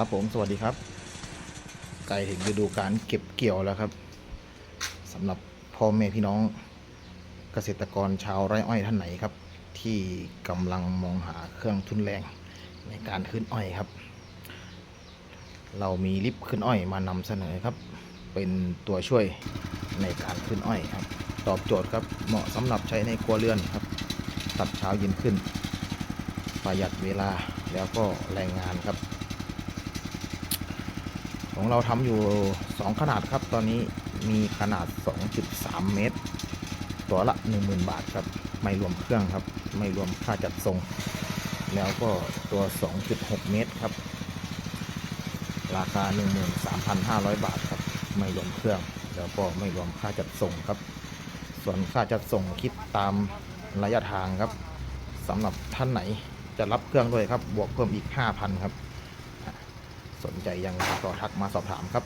ครับผมสวัสดีครับใกล้ถึงฤดูการเก็บเกี่ยวแล้วครับสำหรับพ่อแม่พี่น้องเกษตรกรชาวไร่อ้อยท่านไหนครับ ที่กำลังมองหาเครื่องทุนแรงในการขึ้นอ้อยครับ เรามีลิฟต์ขึ้นอ้อยมานำเสนอครับ เป็นตัวช่วยในการขึ้นอ้อยครับ ตอบโจทย์ครับเหมาะสำหรับใช้ในครัวเรือนครับ ตัดเช้าเย็นขึ้น ประหยัดเวลาแล้วก็แรงงานครับ ของเราทำอยู่ 2 ขนาดครับ ตอนนี้มีขนาด 2.3 เมตร ตัวละ 10,000 บาทครับ ไม่รวมเครื่องครับ ไม่รวมค่าจัดส่ง แล้วก็ตัว 2.6 เมตรครับ ราคา 13,500 บาทครับ ไม่รวมเครื่อง แล้วก็ไม่รวมค่าจัดส่งครับ ส่วนค่าจัดส่งคิดตามระยะทางครับสำหรับท่านไหนจะรับเครื่องด้วยครับ บวกเพิ่มอีก 5,000 ครับ นใจยังก็ทักมาสอบถามครับ